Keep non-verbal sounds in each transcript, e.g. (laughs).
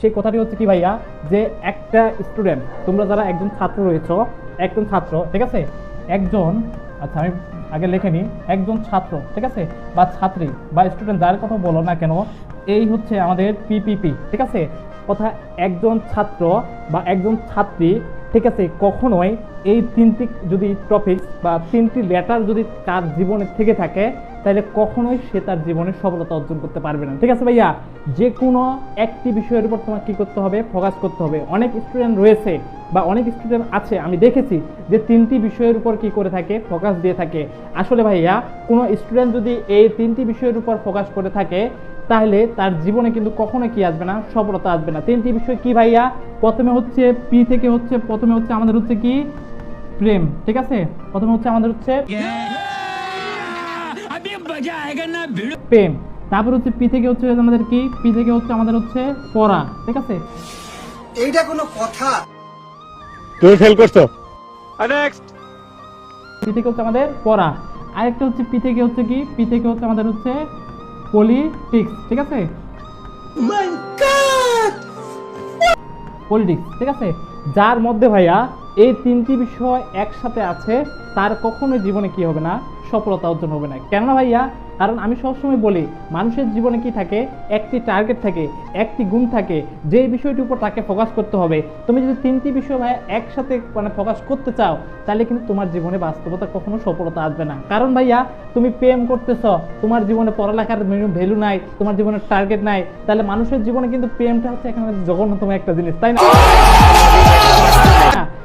সেই কথাটি হচ্ছে কি ভাইয়া, যে একটা স্টুডেন্ট তোমরা যারা একজন ছাত্র রয়েছ, একজন ছাত্র, ঠিক আছে? একজন আচ্ছা আমি আগে লিখে নিই, একজন ছাত্র, ঠিক আছে? বা ছাত্রী, বা স্টুডেন্ট যার কথা বলো না কেন, এই হচ্ছে আমাদের পিপিপি ঠিক আছে? কথা একজন ছাত্র বা একজন ছাত্রী ঠিক আছে, কখনোই এই তিনটি যদি টপিক বা তিনটি লেটার যদি তার জীবনে থেকে থাকে, তাহলে কখনোই সে তার জীবনে সফলতা অর্জন করতে পারবে না। ঠিক আছে ভাইয়া? যে কোনো একটি বিষয়ের উপর তোমাকে কী করতে হবে? ফোকাস করতে হবে। অনেক স্টুডেন্ট রয়েছে বা অনেক স্টুডেন্ট আছে, আমি দেখেছি যে তিনটি বিষয়ের উপর কি করে থাকে ফোকাস দিয়ে থাকে। আসলে ভাইয়া, কোনো স্টুডেন্ট যদি এই তিনটি বিষয়ের উপর ফোকাস করে থাকে, তাহলে তার জীবনে কিন্তু কখনো কি আসবে না, সফলতা আসবে না। তিনটি বিষয় কি ভাইয়া? প্রথমে হচ্ছে পি থেকে হচ্ছে, প্রথমে হচ্ছে আমাদের হচ্ছে কি? প্রেম, ঠিক আছে? প্রথমে হচ্ছে আমাদের হচ্ছে প্রেম। তারপর হচ্ছে পি থেকে হচ্ছে আমাদের কি? পি থেকে হচ্ছে আমাদের হচ্ছে পড়া, ঠিক আছে? এইটা কোনো কথা। তুমি ফেল করছ। পি থেকে হচ্ছে আমাদের পড়া। আরেকটা হচ্ছে পি থেকে হচ্ছে কি? পি থেকে হচ্ছে আমাদের হচ্ছে পলিটিক্স ঠিক আছে? পলিটিক্স ঠিক আছে? যার মধ্যে ভাইয়া এই তিনটি বিষয় একসাথে আছে তার কখনো জীবনে কি হবে না? সফলতা অর্জন হবে না। কেননা ভাইয়া, কারণ আমি সবসময় বলি, মানুষের জীবনে কি থাকে? একটি টার্গেট থাকে, একটি গুণ থাকে যে বিষয়টির উপর তাকে ফোকাস করতে হবে। তুমি যদি তিনটি বিষয় ভাইয়া একসাথে মানে ফোকাস করতে চাও, তাহলে কিন্তু তোমার জীবনে বাস্তবতা কখনো সফলতা আসবে না। কারণ ভাইয়া, তুমি প্রেম করতেছ, তোমার জীবনে পড়ালেখার ভ্যালু নাই, তোমার জীবনের টার্গেট নাই, তাহলে মানুষের জীবনে কিন্তু প্রেমটা হচ্ছে এখানে জঘন্যতম একটা জিনিস, তাই না?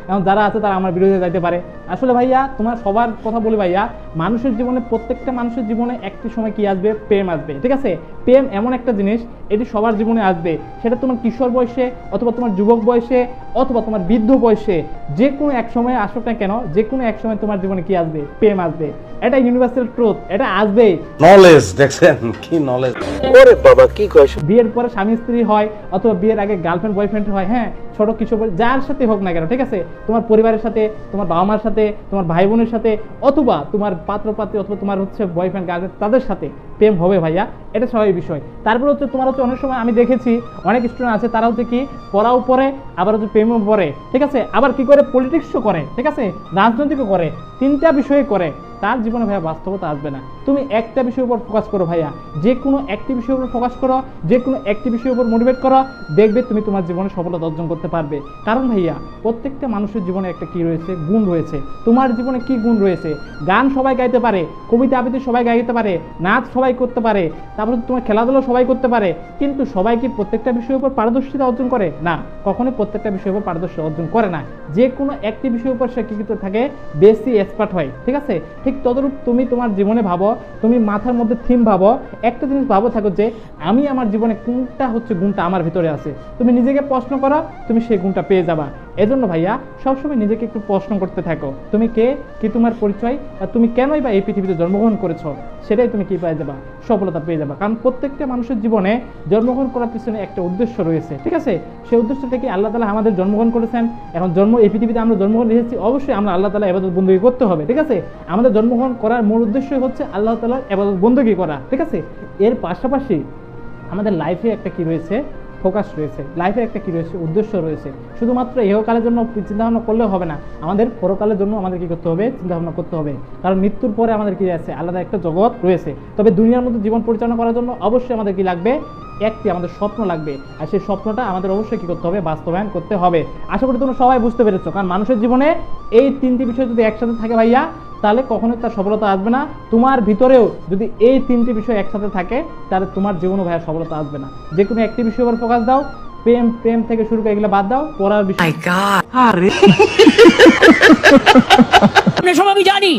এখন যারা আছে তারা আমার বিরুদ্ধে যাইতে পারে। আসলে ভাইয়া তোমার সবার কথা বলি ভাইয়া মানুষের জীবনে প্রত্যেকটা মানুষের জীবনে একটি সময় কি আসবে? প্রেম আসবে ঠিক আছে? প্রেম এমন একটা জিনিস এটি সবার জীবনে আসবে। সেটা তোমার কিশোর বয়সে অথবা তোমার যুবক বয়সে অথবা তোমার বৃদ্ধ বয়সে যে কোনো এক সময় আসুক না কেন যে কোনো এক সময় তোমার জীবনে কি আসবে? প্রেম আসবে। এটা ইউনিভার্সাল ট্রুথ এটা আসবেই। নলেজ দেখছেন? কি নলেজ ওরে বাবা কি কইছ বিয়ের পরে স্বামী স্ত্রী হয় অথবা বিয়ের আগে গার্লফ্রেন্ড বয়ফ্রেন্ড হয় হ্যাঁ? ছোট কিশোর যার সাথে হোক না কেন, ঠিক আছে? তোমার পরিবারের সাথে, তোমার বাবা মার সাথে, তোমার ভাই বোনের সাথে, অথবা তোমার পাত্র পাত্রী অথবা তোমার হচ্ছে বয়ফ্রেন্ড গার্লফ্রেন্ড তাদের সাথে প্রেম হবে ভাইয়া, এটা স্বাভাবিক বিষয়। তারপর হচ্ছে তোমার হচ্ছে অনেক সময় আমি দেখেছি, অনেক স্টুডেন্ট আছে, তারা হচ্ছে কি পড়াও পড়ে, আবার হচ্ছে প্রেমও পড়ে, ঠিক আছে? আবার কি করে? পলিটিক্সও করে, ঠিক আছে? রাজনৈতিকও করে, তিনটা বিষয় করে। তার জীবনে ভাইয়া বাস্তবতা আসবে না। তুমি একটা বিষয়ের উপর ফোকাস করো ভাইয়া। যে কোনো একটি বিষয়ের উপর ফোকাস করো, যে কোনো একটি বিষয়ের উপর মোটিভেট করো, দেখবে তুমি তোমার জীবনে সফলতা অর্জন করতে পারবে। কারণ ভাইয়া, প্রত্যেকটা মানুষের জীবনে একটা কি রয়েছে? গুণ রয়েছে। তোমার জীবনে কি গুণ রয়েছে? গান সবাই গাইতে পারে, কবিতা আবৃত্তি সবাই গাইতে পারে, নাচ সবাই করতে পারে, তারপরে তোমার খেলাধুলা সবাই করতে পারে। কিন্তু সবাই কি প্রত্যেকটা বিষয়ের উপর পারদর্শিতা অর্জন করে? না, কখনোই প্রত্যেকটা বিষয়ের উপর পারদর্শিতা অর্জন করে না। যে কোনো একটি বিষয়ের উপর সে কি থাকে? বেশি এক্সপার্ট হয়, ঠিক আছে? ঠিক তদরূপ তুমি তোমার জীবনে ভাবো তুমি মাথার মধ্যে থিম ভাবো, একটা জিনিস ভাবো থাকো যে আমি আমার জীবনে কোনটা হচ্ছে গুণটা আমার ভিতরে আছে। তুমি নিজেকে প্রশ্ন করো, তুমি সেই গুণটা পেয়ে যাবা। এজন্য ভাইয়া, সবসময় নিজেকে একটু প্রশ্ন করতে থাকো। তুমি কে? কি তোমার পরিচয়? আর তুমি কেনই বা এই পৃথিবীতে জন্মগ্রহণ করেছ? সেটাই তুমি কি পেয়ে যাবা? সফলতা পেয়ে যাবা। কারণ প্রত্যেকটা মানুষের জীবনে জন্মগ্রহণ করার পিছনে একটা উদ্দেশ্য রয়েছে, ঠিক আছে? সেই উদ্দেশ্যটা কি আল্লাহ তালা আমাদের জন্মগ্রহণ করেছেন। এখন জন্ম, এই পৃথিবীতে আমরা জন্মগ্রহণ এসেছি, অবশ্যই আমরা আল্লাহ তালা এবাদত বন্দী করতে হবে, ঠিক আছে? আমাদের জন্মগ্রহণ করার মূল উদ্দেশ্যই হচ্ছে আল্লাহ তালার এবাদত বন্দী করা, ঠিক আছে? এর পাশাপাশি আমাদের লাইফে একটা কি রয়েছে? ফোকাস রয়েছে, লাইফের একটা কি রয়েছে, উদ্দেশ্য রয়েছে। শুধুমাত্র ইহকালের জন্য চিন্তাভাবনা করলেও হবে না, আমাদের পরকালের জন্য আমাদের কি করতে হবে, চিন্তাভাবনা করতে হবে। কারণ মৃত্যুর পরে আমাদের কি আছে, আলাদা একটা জগৎ রয়েছে। তবে দুনিয়ার মধ্যে জীবন পরিচালনা করার জন্য অবশ্যই আমাদের কি লাগবে, একটি আমাদের স্বপ্ন লাগবে। আর সেই স্বপ্নটা আমাদের অবশ্যই কি করতে হবে, বাস্তবায়ন করতে হবে। আশা করি তোমরা সবাই বুঝতে পেরেছ, কারণ মানুষের জীবনে এই তিনটি বিষয় যদি একসাথে থাকে ভাইয়া তাহলে কখনোই তার সফলতা আসবে না। তোমার ভিতরেও যদি এই তিনটি বিষয় একসাথে থাকে তাহলে তোমার জীবনে ভাইয়া সফলতা আসবে না। যে কোনো একটি বিষয়ের উপর ফোকাস দাও প্রেম প্রেম থেকে শুরু করে এগুলো বাদ দাও পড়ার বিষয় (laughs) আমি জানি।